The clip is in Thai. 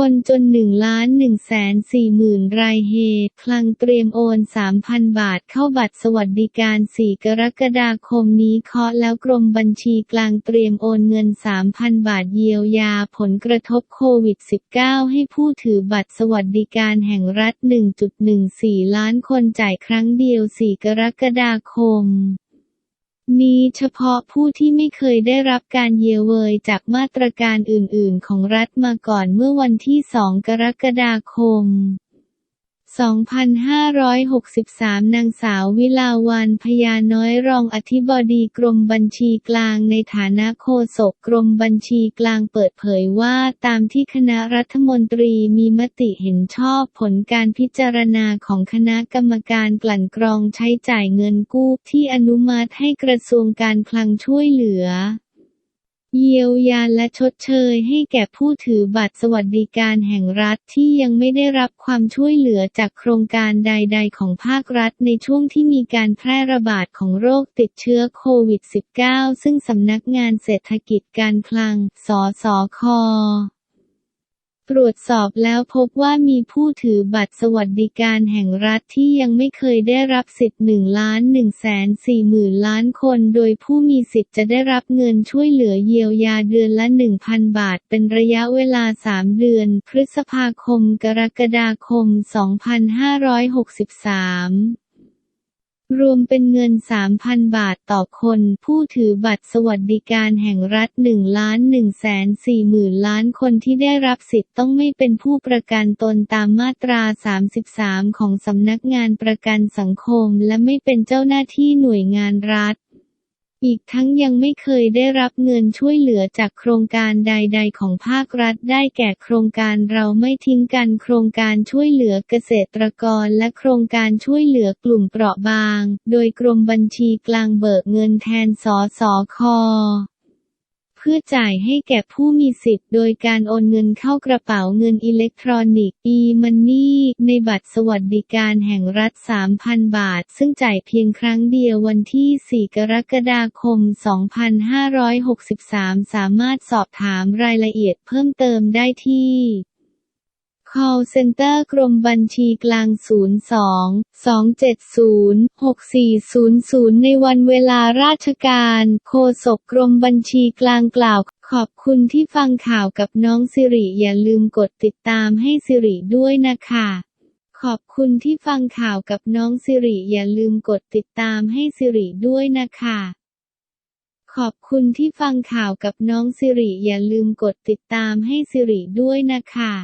คนจน1ล้าน1แสน4หมื่นรายเหตุคลังเตรียมโอน 3,000 บาทเข้าบัตรสวัสดิการ 4 กรกฎาคมนี้เคาะแล้วกรมบัญชีกลางเตรียมโอนเงิน 3,000 บาทเยียวยาผลกระทบโควิด -19 ให้ผู้ถือบัตรสวัสดิการแห่งรัฐ 1.14 ล้านคนจ่ายครั้งเดียว 4 กรกฎาคม นี้เฉพาะผู้ที่ไม่เคยได้รับการเยียวยาจากมาตรการอื่น ๆ ของรัฐมาก่อนเมื่อวันที่ 2 กรกฎาคม 2563 นางสาววิลาวันพยาน้อยรองอธิบดีกรมบัญชีกลางในฐานะโฆษกกรมบัญชีกลางเปิดเผยว่าตามที่คณะรัฐมนตรีมีมติเห็นชอบผลการพิจารณาของคณะกรรมการกลั่นกรองใช้จ่ายเงินกู้ที่อนุมัติให้กระทรวงการคลังช่วยเหลือ เยียวยาและชดเชยให้แก่ผู้ถือบัตรสวัสดิการแห่งรัฐที่ยังไม่ได้รับความช่วยเหลือจากโครงการใด ๆ ของภาครัฐในช่วงที่มีการแพร่ระบาดของโรคติดเชื้อโควิด -19 ซึ่งสำนักงานเศรษฐกิจการคลัง สสค ตรวจสอบแล้วพบว่ามีผู้ถือบัตรสวัสดิการแห่งรัฐที่ยังไม่เคยได้รับสิทธิ์1ล้าน1แสน4หมื่นล้านคน โดยผู้มีสิทธิ์จะได้รับเงินช่วยเหลือเยียวยาเดือนละ 1,000 บาท เป็นระยะเวลา 3 เดือน พฤษภาคม กรกฎาคม 2563 รวมเป็นเงิน 3,000 บาทต่อคน ผู้ถือบัตรสวัสดิการแห่งรัฐ1ล้าน1แสน4หมื่นล้านคนที่ได้รับสิทธิ์ต้องไม่เป็นผู้ประกันตนตามมาตรา 33 ของสำนักงานประกันสังคม และไม่เป็นเจ้าหน้าที่หน่วยงานรัฐ อีกทั้งยังไม่เคยได้รับเงินช่วยเหลือจากโครงการใด ๆ ของภาครัฐได้แก่โครงการเราไม่ทิ้งกันโครงการช่วยเหลือเกษตรกรและโครงการช่วยเหลือกลุ่มเปราะบาง โดยกรมบัญชีกลางเบิกเงินแทนสสค พื่อจ่ายให้แก่ผู้มีสิทธิ์ โดยการโอนเงินเข้ากระเป๋าเงินอิเล็กทรอนิกส์ e-money ในบัตรสวัสดิการแห่งรัฐ 3,000 บาท ซึ่งจ่ายเพียงครั้งเดียววันที่ 4 กรกฎาคม 2563 สามารถสอบถามรายละเอียดเพิ่มเติมได้ที่ call center กรมบัญชีกลาง 02-270-6400 ในวันเวลาราชการ โฆษกกรมบัญชีกลางกล่าว ขอบคุณที่ฟังข่าวกับน้องสิริอย่าลืมกดติดตามให้สิริด้วยนะคะ ขอบคุณที่ฟังข่าวกับน้องสิริอย่าลืมกดติดตามให้สิริด้วยนะคะขอบคุณที่ฟังข่าวกับน้องสิริอย่าลืมกดติดตามให้สิริด้วยนะคะ